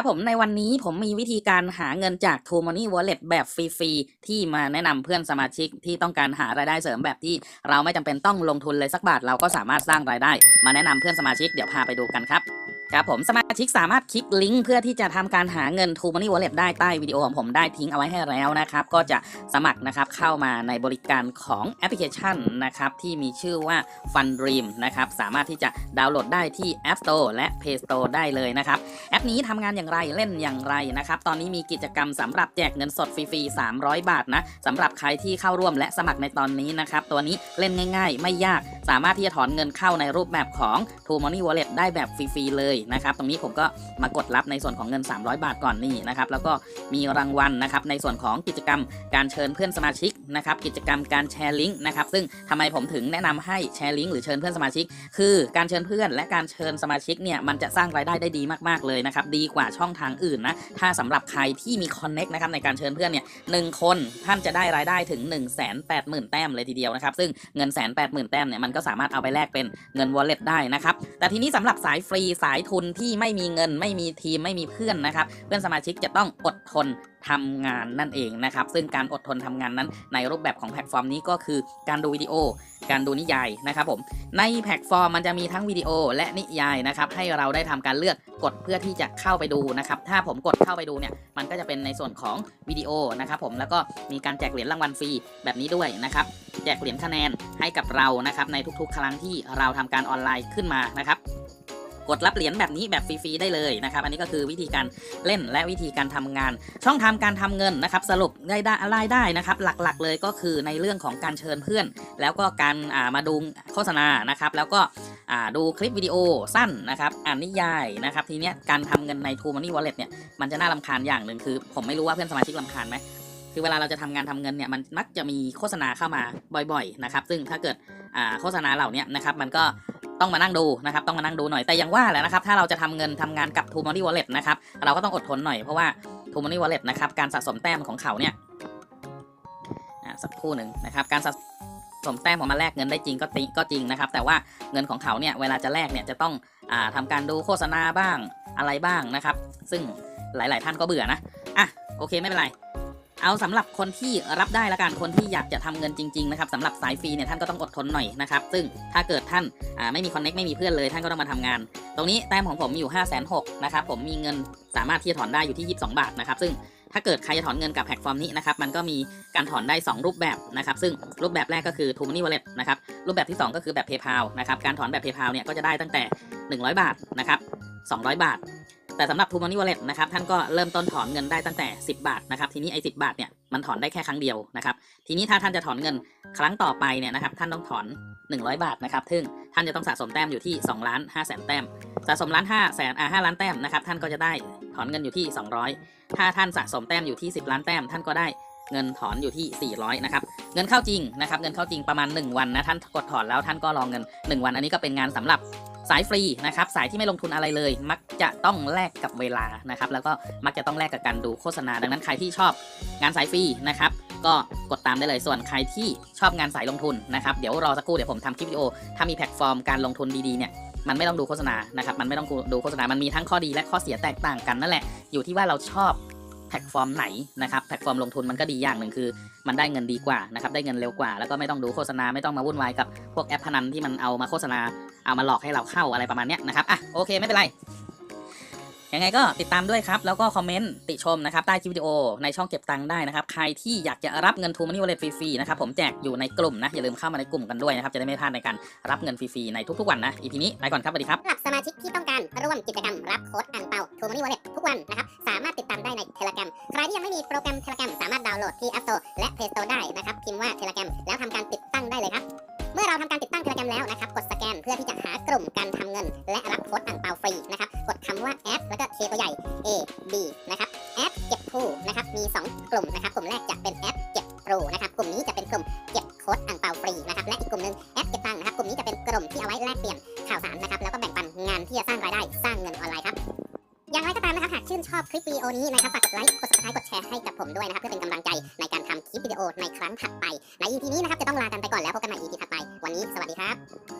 ครับผมในวันนี้ผมมีวิธีการหาเงินจาก t o Money Wallet แบบฟรีๆ ที่มาแนะนำเพื่อนสมาชิกที่ต้องการหารายได้เสริมแบบที่เราไม่จำเป็นต้องลงทุนเลยสักบาท เราก็สามารถสร้างรายได้ มาแนะนำเพื่อนสมาชิกเดี๋ยวพาไปดูกันครับ ครับผมสมาชิกสามารถคลิกลิงก์เพื่อที่จะทำการหาเงิน True Money Wallet ได้ใต้วิดีโอของผมได้ทิ้งเอาไว้ให้แล้วนะครับ ก็จะสมัครนะครับเข้ามาในบริการของแอปพลิเคชันนะครับที่มีชื่อว่า Fun Dream นะครับสามารถที่จะดาวน์โหลดได้ที่ App Store และ Play Store ได้เลยนะครับ แอปนี้ทำงานอย่างไรเล่นอย่างไรนะครับ ตอนนี้มีกิจกรรมสำหรับแจกเงินสดฟรีๆ300 บาทนะสำหรับใครที่เข้าร่วมและสมัครในตอนนี้นะครับตัวนี้เล่นง่าย ๆ ไม่ยากสามารถที่จะถอนเงินเข้าในรูปแบบของ True Money Wallet ได้แบบฟรีๆเลยนะครับ ตรงนี้ผมก็มากดรับในส่วนของเงิน 300 บาทก่อนนี่นะครับ แล้วก็มีรางวัลนะครับในส่วนของกิจกรรมการเชิญเพื่อนสมาชิกนะครับ กิจกรรมการแชร์ลิงก์นะครับ ซึ่งทำไมผมถึงแนะนำให้แชร์ลิงก์หรือเชิญเพื่อนสมาชิก คือการเชิญเพื่อนและการเชิญสมาชิกเนี่ยมันจะสร้างรายได้ได้ดีมากๆเลยนะครับ ดีกว่าช่องทางอื่นนะ ถ้าสำหรับใครที่มีคอนเน็กนะครับในการเชิญเพื่อนเนี่ยหนึ่งคนท่านจะได้รายได้ถึง 1 8 0 0 0 0แต้มเลยทีเดียวนะครับ ซึ่งเงินแสนแปดหมื่นแต้มเนี่ยมันก็สามารถเอาไปแลกเป็นเงิน wallet ได้นะครับ แต่ทีนี้สำหรับสายฟรีสายทุนที่ไม่มีเงิน ไม่มีทีมไม่มีเพื่อนนะครับ เพื่อนสมาชิกจะต้องอดทนทำงานนั่นเองนะครับ ซึ่งการอดทนทำงานนั้น ในรูปแบบของแพลตฟอร์มนี้ก็คือการดูวิดีโอ การดูนิยายนะครับผม ในแพลตฟอร์มมันจะมีทั้งวิดีโอและนิยายนะครับ ให้เราได้ทำการเลือกกดเพื่อที่จะเข้าไปดูนะครับ ถ้าผมกดเข้าไปดูเนี่ย มันก็จะเป็นในส่วนของวิดีโอนะครับผม แล้วก็มีการแจกเหรียญรางวัลฟรีแบบนี้ด้วยนะครับ แจกเหรียญคะแนนให้กับเรานะครับในทุกๆ ครั้งที่เราทำการออนไลน์ขึ้นมานะครับกดรับเหรียญแบบนี้แบบฟรีๆได้เลยนะครับ อันนี้ก็คือวิธีการเล่นและวิธีการทำงาน ช่องทางการทำเงินนะครับ สรุปรายได้รายได้นะครับ หลักๆเลยก็คือในเรื่องของการเชิญเพื่อน แล้วก็การามาดูโฆษณานะครับ แล้วก็ดูคลิปวิดีโอสั้นนะครับอ่านนิยายนะครับ ทีเนี้ยการทำเงินใน True Money Wallet เนี่ยมันจะน่ารำคาญอย่างหนึ่งคือ ผมไม่รู้ว่าเพื่อนสมาชิกรำคาญไหม คือเวลาเราจะทำงานทำเงินเนี่ยมันมักจะมีโฆษณาเข้ามาบ่อยๆนะครับซึ่งถ้าเกิดโฆษณาเหล่านี้นะครับมันก็ต้องมานั่งดูนะครับต้องมานั่งดูหน่อยแต่อยังว่าแหละนะครับถ้าเราจะทำเงินทำงานกับ True Money Wallet นะครับเราก็ต้องอดทนหน่อยเพราะว่า True Money Wallet นะครับการสะสมแต้มของเขาเนี่ยสักครู่หนึ่งนะครับการสะสมแต้มของมาแลกเงินได้จริงก็ติก็จริงนะครับ แต่ว่าเงินของเขาเนี่ยเวลาจะแลกเนี่ยจะต้องอ่าทำการดูโฆษณาบ้างอะไรบ้างนะครับ ซึ่งหลาย ๆ ท่านก็เบื่อนะอะโอเคไม่เป็นไร เอาสำหรับคนที่รับได้ละกันคนที่อยากจะทำเงินจริงๆนะครับสำหรับสายฟรีเนี่ยท่านก็ต้องอดทนหน่อยนะครับซึ่งถ้าเกิดท่านไม่มีคอนเน็กไม่มีเพื่อนเลยท่านก็ต้องมาทำงาน ตรงนี้แต้มของผมมีอยู่ 5 6 0 0 0นะครับผมมีเงินสามารถที่จะถอนได้อยู่ที่ 22 บาทนะครับซึ่งถ้าเกิดใครจะถอนเงินกับแพลตฟอร์มนี้นะครับมันก็มีการถอนได้ 2 รูปแบบนะครับซึ่งรูปแบบแรกก็คือ True Money Wallet นะครับรูปแบบที่ 2 ก็คือแบบ PayPal นะครับการถอนแบบ PayPal เนี่ยก็จะได้ตั้งแต่ 100 บาทนะครับ200 บาท แต่สำหรับ True Money Wallet นะครับท่านก็เริ่มต้นถอนเงินได้ตั้งแต่ 10 บาทนะครับทีนี้ไอ้สิบาทเนี่ยมันถอนได้แค่ครั้งเดียวนะครับทีนี้ถ้าท่านจะถอนเงินครั้งต่อไปเนี่ยนะครับท่านต้องถอน 100 บาทนะครับซึ่งท่านจะต้องสะสมแต้มอยู่ที่2ล้าน5แสนแต้มสะสมล้าน5แสนอ่า5ล้านแต้มนะครับท่านก็จะได้ถอนเงินอยู่ที่ 200 ถ้าท่านสะสมแต้มอยู่ที่ 10 ล้านแต้ม ท่านก็ได้เงินถอนอยู่ที่ 400 นะครับ เงินเข้าจริงนะครับ เงินเข้าจริงประมาณ 1 วันนะ ท่านกดถอนแล้วท่านก็รองเงิน 1 วัน อันนี้ก็เป็นงานสำหรับ สายฟรีนะครับสายที่ไม่ลงทุนอะไรเลย มักจะต้องแลกกับเวลานะครับแล้วก็มักจะต้องแลกกับการดูโฆษณา ดังนั้นใครที่ชอบงานสายฟรีนะครับก็กดตามได้เลยส่วนใครที่ชอบงานสายลงทุนนะครับเดี๋ยวรอสักครู่เดี๋ยวผมทำคลิปวิดีโอ ถ้ามีแพลตฟอร์มการลงทุนดีๆเนี่ยมันไม่ต้องดูโฆษณานะครับมันไม่ต้องดูโฆษณา มันมีทั้งข้อดีและข้อเสียแตกต่างกันนั่นแหละอยู่ที่ว่าเราชอบแพลตฟอร์มไหนนะครับแพลตฟอร์มลงทุนมันก็ดีอย่างหนึ่งคือ มันได้เงินดีกว่านะครับได้เงินเร็วกว่า แล้วก็ไม่ต้องดูโฆษณาไม่ต้องมาวุ่นวายกับพวกแอปพนันที่มันเอามาโฆษณา เอามาหลอกให้เราเข้าอะไรประมาณเนี้ยนะครับอะโอเคไม่เป็นไรยังไงก็ติดตามด้วยครับ แล้วก็คอมเมนต์ติชมนะครับ ใต้คลิปวิดีโอในช่องเก็บตังค์ได้นะครับ ใครที่อยากจะรับเงิน True Money Wallet ฟรีๆนะครับ ผมแจกอยู่ในกลุ่มนะ อย่าลืมเข้ามาในกลุ่มกันด้วยนะครับ จะได้ไม่พลาดในการรับเงินฟรีๆในทุกๆวันนะอีพีนี้ไปก่อนครับสวัสดีครับสำหรับสมาชิกที่ต้องการร่วมกิจกรรมรับโค้ดอ่างเปา True Money Wallet ทุกวันนะครับสามารถติดตามได้ใน Telegram ใครที่ยังไม่มีโปรแกรม Telegram สามารถดาวน์โหลดที่ App Store และ Play Store ได้นะครับพิมพ์ว่า Telegram แล้วทำการติดตั้งได้เลยครับเมื่อเราทำการติดตั้ง Telegram แล้วนะครับ พื่อที่จะหากลุ่มการทำเงิน และรับโค้ดอ่างเปาฟรีนะครับ กดคำว่าแอดแล้วก็ K ตัวใหญ่ A B นะครับแอดเก็บผู้นะครับมี 2 กลุ่มนะครับกลุ่มแรกจะเป็นแอดเก็บปรนะครับกลุ่มนี้จะเป็นกลุ่มเก็บโค้ดอ่างเปาฟรีนะครับและอีกกลุ่มหนึ่งแอดเก็บตังค์นะครับกลุ่มนี้จะเป็นกลุ่มที่เอาไว้แลกเปลี่ยนข่าวสารนะครับแล้วก็แบ่งปันงานที่จะสร้างรายได้สร้างเงินออนไลน์ครับอย่างไรก็ตามนะครับหากชื่นชอบคลิปวิดีโอนี้นะครับฝากกดไลค์กด subscribe กดแชร์ให้กับผมด้วยนะครับเพื่อเป็นกำลังใจในการทำคลิปวิดีโอในครั้งถัดไปใน EP นี้นะครับจะต้องลากันไปก่อนแล้วพบกันใหม่ EP ถัดไป วันนี้สวัสดีครับ